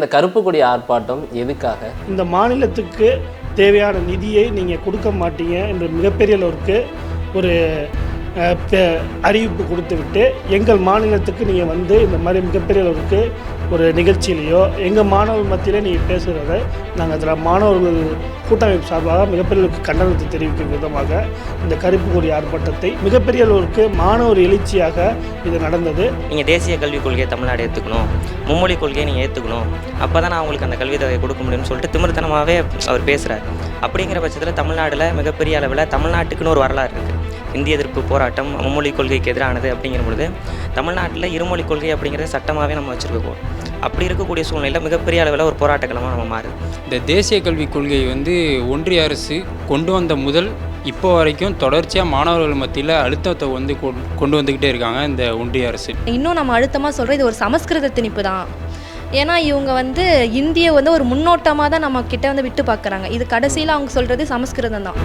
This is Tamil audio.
இந்த கருப்பு கொடி ஆர்ப்பாட்டம் எதுக்காக? இந்த மாநிலத்துக்கு தேவையான நிதியை நீங்கள் கொடுக்க மாட்டீங்க என்ற மிகப்பெரிய அளவுக்கு ஒரு அறிவிப்பு கொடுத்துவிட்டு எங்கள் மாநிலத்துக்கு நீங்கள் வந்து இந்த மாதிரி மிகப்பெரிய அளவுக்கு ஒரு நிகழ்ச்சியிலையோ எங்கள் மாணவர் மத்தியிலே நீங்கள் பேசுகிறத நாங்கள் அதில் மாணவர்கள் கூட்டமைப்பு சார்பாக மிகப்பெரிய அளவுக்கு கண்டனத்தை தெரிவிக்கும் விதமாக இந்த கருப்பு கொடி ஆர்ப்பாட்டத்தை மிகப்பெரிய அளவுக்கு மாணவர் எழுச்சியாக இது நடந்தது. நீங்கள் தேசிய கல்விக் கொள்கையை தமிழ்நாடு ஏற்றுக்கணும் மும்மொழி கொள்கையை நீங்கள் ஏற்றுக்கணும் அப்போ தான் நான் உங்களுக்கு அந்த கல்வி தொகையை கொடுக்க முடியும்னு சொல்லிட்டு திமிர்த்தனமாகவே அவர் பேசுகிறார் அப்படிங்கிற பட்சத்தில் தமிழ்நாட்டில் மிகப்பெரிய அளவில் தமிழ்நாட்டுக்குன்னு ஒரு வரலாறு இருக்குது இந்திய எதிர்ப்பு போராட்டம் மும்மொழி கொள்கைக்கு எதிரானது அப்படிங்கிற பொழுது தமிழ்நாட்டில் இருமொழி கொள்கை அப்படிங்கிறத சட்டமாகவே நம்ம வச்சுருக்கோம். அப்படி இருக்கக்கூடிய சூழ்நிலையில் மிகப்பெரிய அளவில் ஒரு போராட்டக்களமாக நம்ம மாறுது. இந்த தேசிய கல்விக் கொள்கையை வந்து ஒன்றிய அரசு கொண்டு வந்த முதல் இப்போ வரைக்கும் தொடர்ச்சியாக மாணவர்கள் மத்தியில் அழுத்தத்தை வந்து கொண்டு வந்துக்கிட்டே இருக்காங்க இந்த ஒன்றிய அரசு. இன்னும் நம்ம அழுத்தமாக சொல்கிறோம் இது ஒரு சமஸ்கிருத திணிப்பு தான். ஏன்னா இவங்க வந்து இந்திய வந்து ஒரு முன்னோட்டமாக தான் நம்ம கிட்ட வந்து விட்டு பார்க்குறாங்க இது கடைசியில் அவங்க சொல்கிறது சமஸ்கிருதம் தான்.